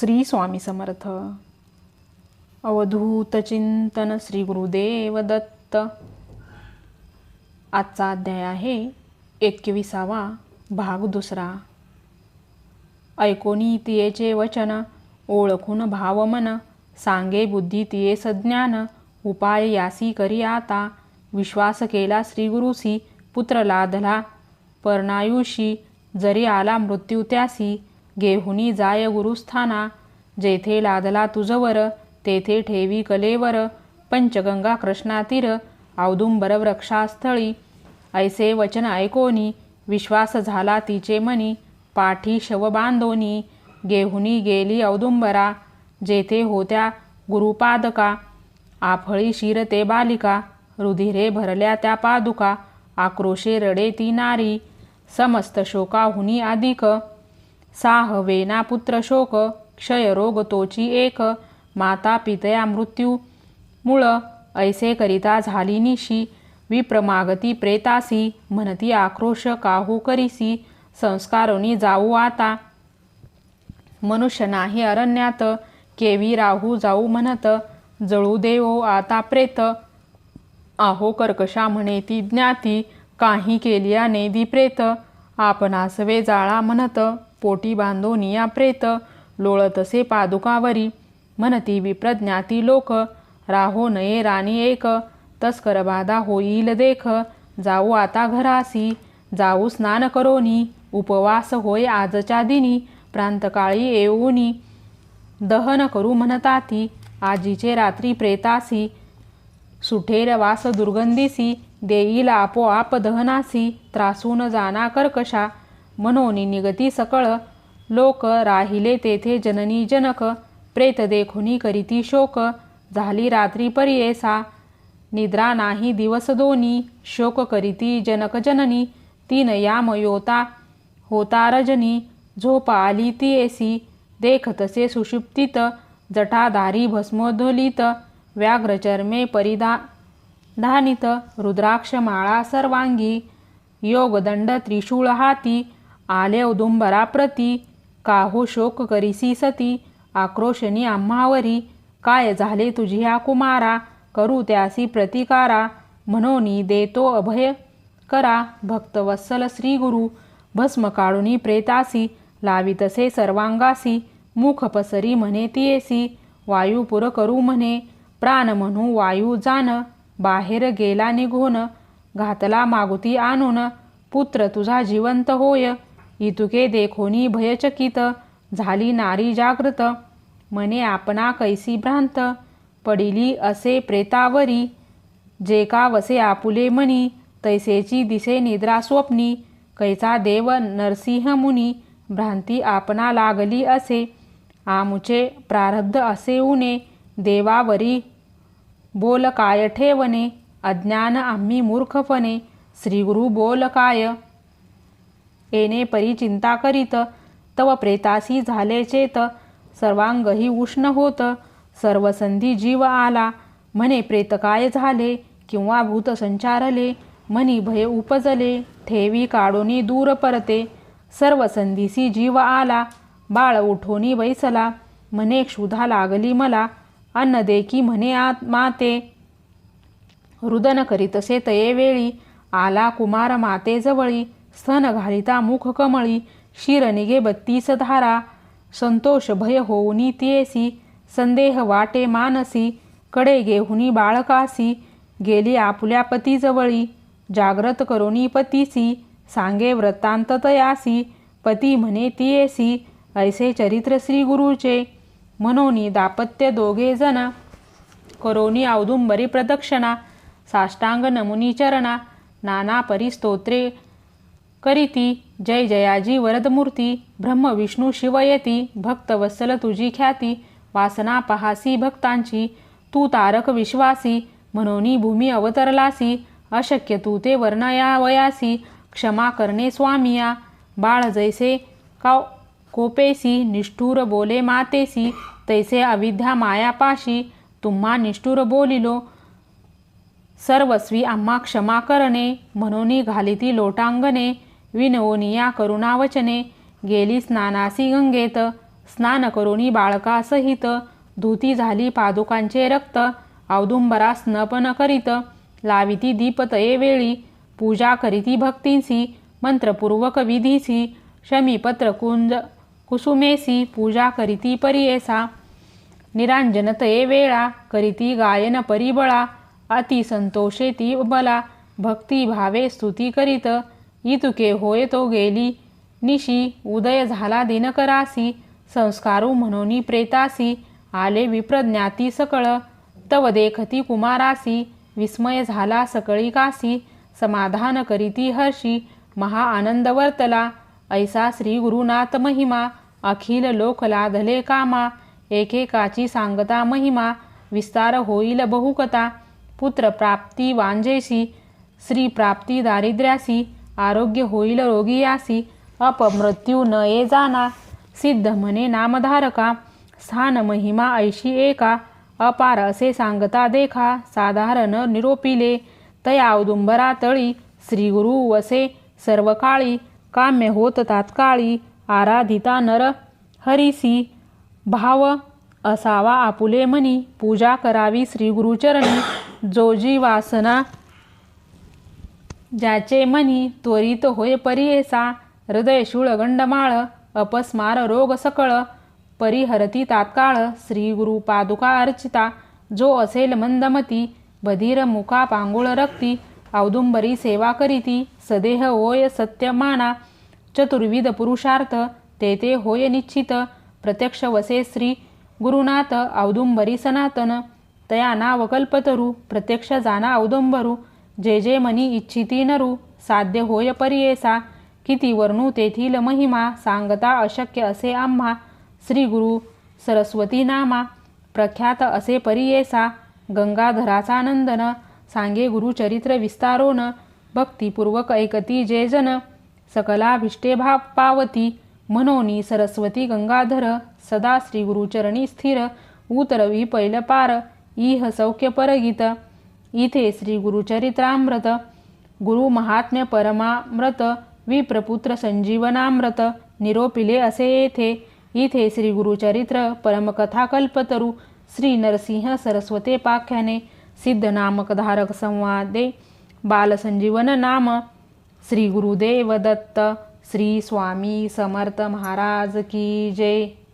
श्री स्वामी समर्थ। अवधूत चिंतन श्री गुरुदेव दत्त आजचा अध्याय आहे एकविसावा भाग दुसरा। ऐकोनी तियेचे वचन ओळखून भाव मन सांगे बुद्धी तिये सज्ञान उपाय यासी करी आता। विश्वास केला श्रीगुरुसी पुत्र लादला। परनायुषी जरी आला मृत्यू त्यासी गेहुनी जाय गुरुस्थाना जेथे लादला तुझवर तेथे ठेवी कलेवर पंचगंगा कृष्णातीर औदुंबर वृक्षास्थळी. ऐसे वचन ऐकोनी विश्वास झाला तिचे मनी पाठी शव बांधोनी. गेहुनी गेली औदुंबरा जेथे होत्या गुरुपादका. आफळी शिर ते बालिका रुधिरे भरल्या त्या पादुका आक्रोशे रडे ती नारी. समस्त शोकाहुनी अधिक साहवेना पुत्र शोक क्षयरोग तोची एक माता पितया मृत्यू मुळ ऐसे करिता झाली निशी विप्रमागती प्रेतासी म्हणती आक्रोश काहू करीसी संस्कारोनी जाऊ आता. मनुष्य नाही अरण्यात केवी राहू जाऊ म्हणत जळू देवो आता प्रेत. आहो कर्कशा म्हणे ती ज्ञाती काही केलिया नेदी प्रेत आपणासवे जाळा म्हणत. पोटी बांधोनिया प्रेत लोळतसे पादुकावरी. म्हणती विप्रज्ञाती लोक राहो नये राणी एक. तस्कर बाधा होईल देख. जाऊ आता घरासी जाऊ स्नान करोनी. उपवास होय आजच्या दिनी प्रांतकाळी येऊनी. दहन करू म्हणता ती आजीचे रात्री प्रेतासी. सुठेर वास दुर्गंधीसी देईल आपोआप दहनासी. त्रासून जाना कर्कशा. म्हणून निगती सकळ. लोक राहिले तेथे जननी जनक. प्रेत देखुनी करीती शोक. झाली रात्री पर्येसा. निद्रा नाही दिवस दोनी. शोक करीती जनक जननी. तीन याम योता. होता रजनी. झोप आली ती एसी देख तसे सुषुप्तीत. जटाधारी भस्मोधोलित व्याघ्रचर्मे परिदा धानित. रुद्राक्ष माळा सर्वांगी. योगदंड त्रिशूळ हाती. आले औदुंबरा प्रती काहो शोक करीसी सती आक्रोशनी आम्हावरी काय झाले तुझी ह्या कुमारा करू त्यासी प्रतिकारा म्हणोनी देतो अभय करा भक्तवत्सल श्री गुरु भस्म काढुनी प्रेतासी लावितसे सर्वांगासी मुख पसरी म्हणे तियेसी वायू पुर करू म्हणे प्राण म्हणू वायू जान बाहेर गेला निघून घातला मागुती आणून पुत्र तुझा जिवंत होय इतुके देखोनी भयचकित झाली नारी जागृत मने आपणा कैसी भ्रांत पडिली असे प्रेतावरी जे का वसे आपुले मनी तैसेची दिसे निद्रा स्वप्नी कैचा देव नरसिंह मुनी भ्रांती आपणा लागली असे आमुचे प्रारब्ध असे उणे देवावरी बोल काय ठेवणे अज्ञान आम्ही मूर्खपणे श्रीगुरु बोल काय येणे परी चिंता करीत. तव प्रेतासी झाले चेत. सर्वांगही उष्ण होत. सर्व संधी जीव आला. म्हणे प्रेत काय झाले? किंवा भूत संचारले? मनी भय उपजले. ठेवी काढोनी दूर परते. सर्व संधीसी जीव आला. बाळ उठोनी बैसला. म्हणे क्षुधा लागली मला. अन्न देखी म्हणे आत माते. रुदन करीतसे तये वेळी आला कुमार मातेजवळी. स्तन घालिता मुख कमळी शिर बत्तीस धारा संतोष भय होऊनी तियेसी संदेह वाटे मानसी कडे घेहुनी बाळकासी गेली आपुल्या पतीजवळी जाग्रत करोनी पतीसी सांगे वृत्तांत तयासी पती म्हणे तियेसी ऐसे चरित्र श्री गुरुचे मनोनी दापत्य दोघे जण करोनी औदुंबरी प्रदक्षिणा साष्टांग नमुनी चरणा नाना परिस्तोत्रे करीती जय जयाजी वरदमूर्ती ब्रह्म विष्णू शिवयती भक्तवत्सल तुझी ख्याती वासना पहासी भक्तांची तू तारक विश्वासी म्हणोनी भूमी अवतरलासी अशक्य तू ते वर्णया वयासी क्षमा करणे स्वामिया बाळ जैसे का कोपेसी निष्ठूर बोले मातेसी तैसे अविद्या मायापाशी तुम्हा निष्ठूर बोलिलो. सर्वस्वी आम्हा क्षमा करणे म्हणून घालिती लोटांगणे विनवोनिया करुणावचने गेली स्नानासी गंगेत. स्नान करोनी बाळकासहित धुती झाली पादुकांचे रक्त. औदुंबरा स्नपन करीत. लाविती दीपतये वेळी. पूजा करीती भक्तींसी. मंत्रपूर्वक विधीसी. शमीपत्र कुंज कुसुमेसी. पूजा करीती परियेसा. निरांजनतये वेळा. करीती गायन परिबळा. अति संतोषे ती बला. भक्ती भावे स्तुती करीत. इतुके होय तो गेली. निशी उदय झाला दिनकरासी संस्कारू म्हणून प्रेतासी आले विप्रज्ञाती सकळ तव देखती कुमारासी विस्मय झाला सकळी कासी समाधान करीती हर्षी महा आनंद वर्तला ऐसा श्री गुरुनाथ महिमा अखिल लोक लाधले कामा एकेकाची सांगता महिमा विस्तार होईल बहुकथा पुत्र प्राप्ती वांजेसी श्री प्राप्ती दारिद्र्यासी आरोग्य होईल रोगी यासी अपमृत्यू न ये जाना सिद्ध म्हणे नामधारका स्थान महिमा ऐशी एका अपार असे सांगता देखा साधारण निरोपिले तया औदुंबरा तळी श्रीगुरु वसे सर्व काळी काम्य होत तात्काळी आराधिता नर हरिसी भाव असावा आपुले मनी पूजा करावी श्री गुरुचरणी जोजी वासना ज्याचे मनी त्वरित होय परियेसा हृदय शूळ गंडमाळ अपस्मार रोग सकळ परिहरती तात्काळ श्री गुरु पादुका अर्चिता जो असेल मंदमती बधीर मुखा पांगुळ रक्ती औदुंबरी सेवा करीती सदेह होय सत्य माना चतुर्विध पुरुषार्थ ते ते होय निश्चित प्रत्यक्ष वसे श्री गुरुनाथ औदुंबरी सनातन तया नाव कल्पतरू प्रत्यक्ष जाना औदुंबरू जे जे मनी इच्छिती नरू साध्य होय परियेसा किती वर्णू तेथील महिमा सांगता अशक्य असे आम्हा श्री गुरु सरस्वती नामा प्रख्यात असे परियेसा गंगाधराचा नंदन सांगे गुरुचरित्र विस्तारोन भक्तिपूर्वक ऐकती जे जन सकलाभिष्टे भाव पावती मनोनी सरस्वती गंगाधर सदा श्री गुरुचरणी स्थिर उतरवी पैलपार इह सौख्य परगीत इथे श्री गुरुचरित्रामृत गुरु महात्म्य परमामृत विप्रपुत्र संजीवनामृत निरोपिले असे येथे इथे श्री गुरुचरित्र परमकथाकल्पतरू श्री नरसिंह सरस्वते पाख्याने सिद्ध नामक धारक संवादे बालसंजीवन नाम श्री गुरुदेव दत्त श्री स्वामी समर्थ महाराज की जय.